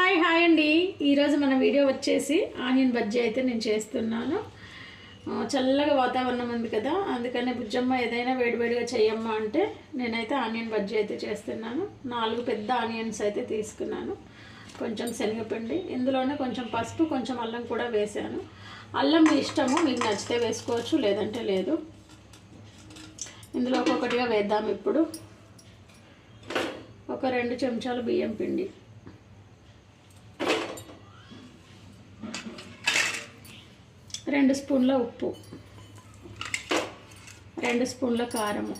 Hi hi అండి. ఈరోజు మన వీడియో వచ్చేసి ఆనియన్ బజ్జీ అయితే నేను చేస్తున్నాను. చల్లగా వాతావరణం ఉంది కదా అందుకనే బుజ్జమ్మ ఏదైనా వేడివేడిగా చేయమ్మా అంటే నేనైతే ఆనియన్ బజ్జీ అయితే చేస్తున్నాను. నాలుగు పెద్ద ఆనియన్స్ అయితే తీసుకున్నాను. కొంచెం శనగపిండి ఇందులోనే కొంచెం పసుపు కొంచెం అల్లం కూడా వేసాను అల్లం మీ ఇష్టము మీకు నచ్చితే వేసుకోవచ్చు లేదంటే లేదు. ఇందులో ఒక్కొక్కటిగా వేద్దాం ఇప్పుడు. ఒక రెండు చెంచాలు బియ్యం పిండి. రెండు స్పూన్ల ఉప్పు. రెండు స్పూన్ల కారము.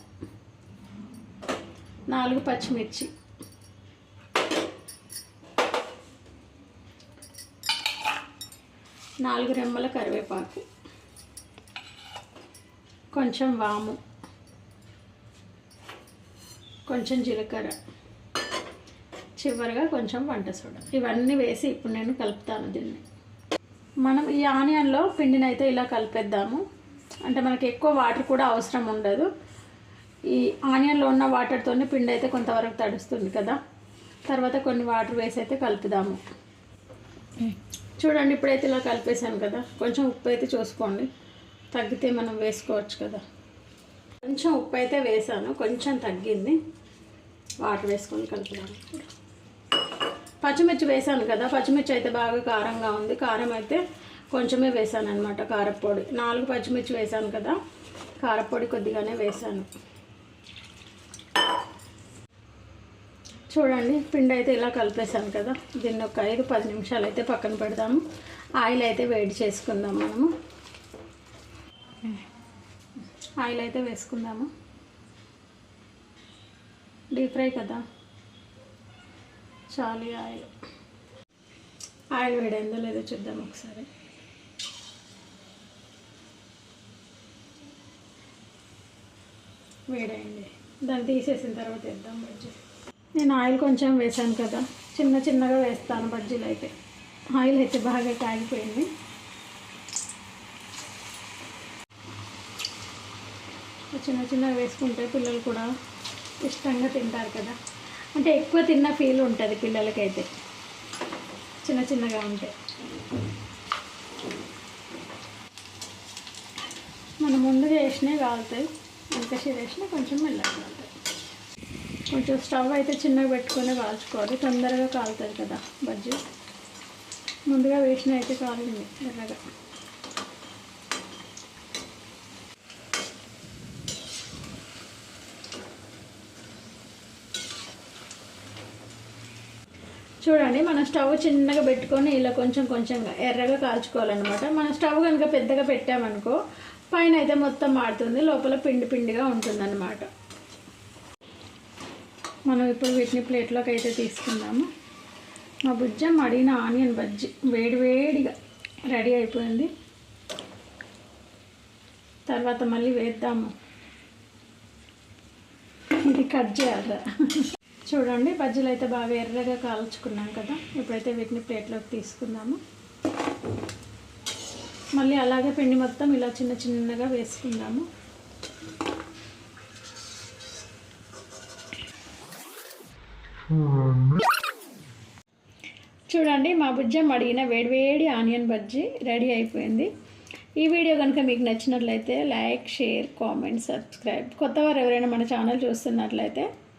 నాలుగు పచ్చిమిర్చి. నాలుగు రెమ్మల కరివేపాకు. కొంచెం వాము. కొంచెం జీలకర్ర. చివరిగా కొంచెం వంట సోడా. ఇవన్నీ వేసి ఇప్పుడు నేను కలుపుతాను దీన్ని. మనం ఈ ఆనియన్లో పిండిని అయితే ఇలా కలిపేద్దాము. అంటే మనకి ఎక్కువ వాటర్ కూడా అవసరం ఉండదు. ఈ ఆనియన్లో ఉన్న వాటర్తోనే పిండి అయితే కొంతవరకు తడుస్తుంది కదా. తర్వాత కొన్ని వాటర్ వేసి అయితే కలుపుదాము. చూడండి ఇప్పుడైతే ఇలా కలిపేసాను కదా. కొంచెం ఉప్పు అయితే చూసుకోండి. తగ్గితే మనం వేసుకోవచ్చు కదా. కొంచెం ఉప్పు అయితే వేసాను. కొంచెం తగ్గింది. వాటర్ వేసుకొని కలుపుదాము. పచ్చిమిర్చి వేసాను కదా పచ్చిమిర్చి అయితే బాగా కారంగా ఉంది. కారం అయితే కొంచెమే వేసాను అనమాట కారపొడి. నాలుగు పచ్చిమిర్చి వేసాను కదా కారపొడి కొద్దిగానే వేసాను చూడండి పిండి అయితే ఇలా కలిపేసాను కదా. దీన్ని ఒక ఐదు పది నిమిషాలు అయితే పక్కన పెడదాము. ఆయిల్ అయితే వేడి చేసుకుందాం మనము. ఆయిల్ అయితే వేసుకుందాము. డీప్ ఫ్రై కదా. చాలి ఆయిల్. ఆయిల్ వేడైందో లేదో చూద్దాం ఒకసారి. వేడైంది. దాన్ని తీసేసిన తర్వాత వేద్దాం బజ్జీ. నేను ఆయిల్ కొంచెం వేసాను కదా చిన్న చిన్నగా వేస్తాను బజ్జీలు అయితే. ఆయిల్ అయితే బాగా కాగిపోయింది. చిన్న చిన్నగా వేసుకుంటే పిల్లలు కూడా ఇష్టంగా తింటారు కదా. అంటే ఎక్కువ తిన్న ఫీల్ ఉంటుంది పిల్లలకైతే. చిన్న చిన్నగా ఉంటాయి మనం ముందుగా వేసినవి కాలుతాయి. ఇంకా వేసినా కొంచెం మెల్లగా కాలుతాయి. కొంచెం స్టవ్ అయితే చిన్నగా పెట్టుకొని కాల్చుకోవాలి. తొందరగా కాలుతుంది కదా బజ్జీ. ముందుగా వేసిన అయితే కాలింది ఎర్రగా చూడండి మన స్టవ్ చిన్నగా పెట్టుకొని ఇలా కొంచెం కొంచెంగా ఎర్రగా కాల్చుకోవాలన్నమాట. మన స్టవ్ కనుక పెద్దగా పెట్టామనుకో పైన అయితే మొత్తం మాడుతుంది లోపల పిండి పిండిగా ఉంటుందన్నమాట. మనం ఇప్పుడు వీటిని ప్లేట్లోకి అయితే తీసుకుందాము. మా బుజ్జం అడిగిన ఆనియన్ బజ్జి వేడివేడిగా రెడీ అయిపోయింది. తర్వాత మళ్ళీ వేద్దాము. ఇది కట్ చేయాలి చూడండి బజ్జీలు అయితే బాగా ఎర్రగా కాల్చుకున్నాం కదా. ఇప్పుడైతే వీటిని ప్లేట్లోకి తీసుకుందాము. మళ్ళీ అలాగే పిండి మొత్తం ఇలా చిన్న చిన్నగా వేసుకుందాము. చూడండి మా బుజ్జం అడిగిన వేడివేడి ఆనియన్ బజ్జీ రెడీ అయిపోయింది. ఈ వీడియో కనుక మీకు నచ్చినట్లయితే లైక్ షేర్ కామెంట్ సబ్స్క్రైబ్. కొత్తవారు ఎవరైనా మన ఛానల్ చూస్తున్నట్లయితే